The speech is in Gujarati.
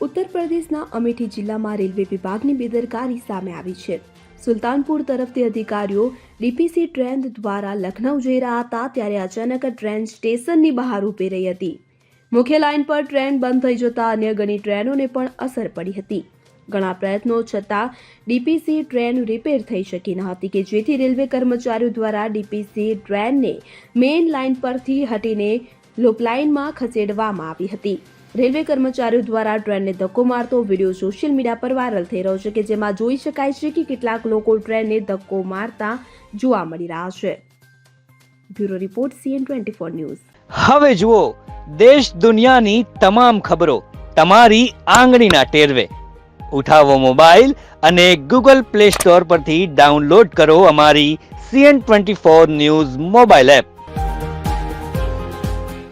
ઉત્તર પ્રદેશના અમેઠી જિલ્લામાં રેલવે વિભાગની બેદરકારી સામે આવી છે. સુલતાનપુર તરફથી અધિકારીઓ ડીપીસી ટ્રેન દ્વારા લખનઉ જઈ રહ્યા હતા ત્યારે અચાનક ટ્રેન સ્ટેશનની બહાર ઊભી રહી હતી. મુખ્ય લાઇન પર ટ્રેન બંધ થઈ જતા અન્ય ઘણી ટ્રેનોને પણ અસર પડી હતી. ઘણા પ્રયત્નો છતાં ડીપીસી ટ્રેન રિપેર થઈ શકી ન હતી કે જેથી રેલવે કર્મચારીઓ દ્વારા ડીપીસી ટ્રેનને મેઇન લાઇન પરથી હટીને લૂપલાઇનમાં ખસેડવામાં આવી હતી. રેલવે કર્મચારીઓ દ્વારા ટ્રેનને ધક્કો મારતો વીડિયો સોશિયલ મીડિયા પર વાયરલ થઈ રહ્યો છે કે જેમાં જોઈ શકાય છે કે કેટલાક લોકો ટ્રેનને ધક્કો મારતા જોવા મળી રહ્યા છે. Bureau report C N twenty four news. હવે જુઓ, દેશ દુનિયાની તમામ ખબરો તમારી આંગળીના ટેરવે. ઉઠાવો મોબાઈલ અને ગૂગલ પ્લે સ્ટોર પરથી ડાઉનલોડ કરો અમારી C N twenty four news mobile app.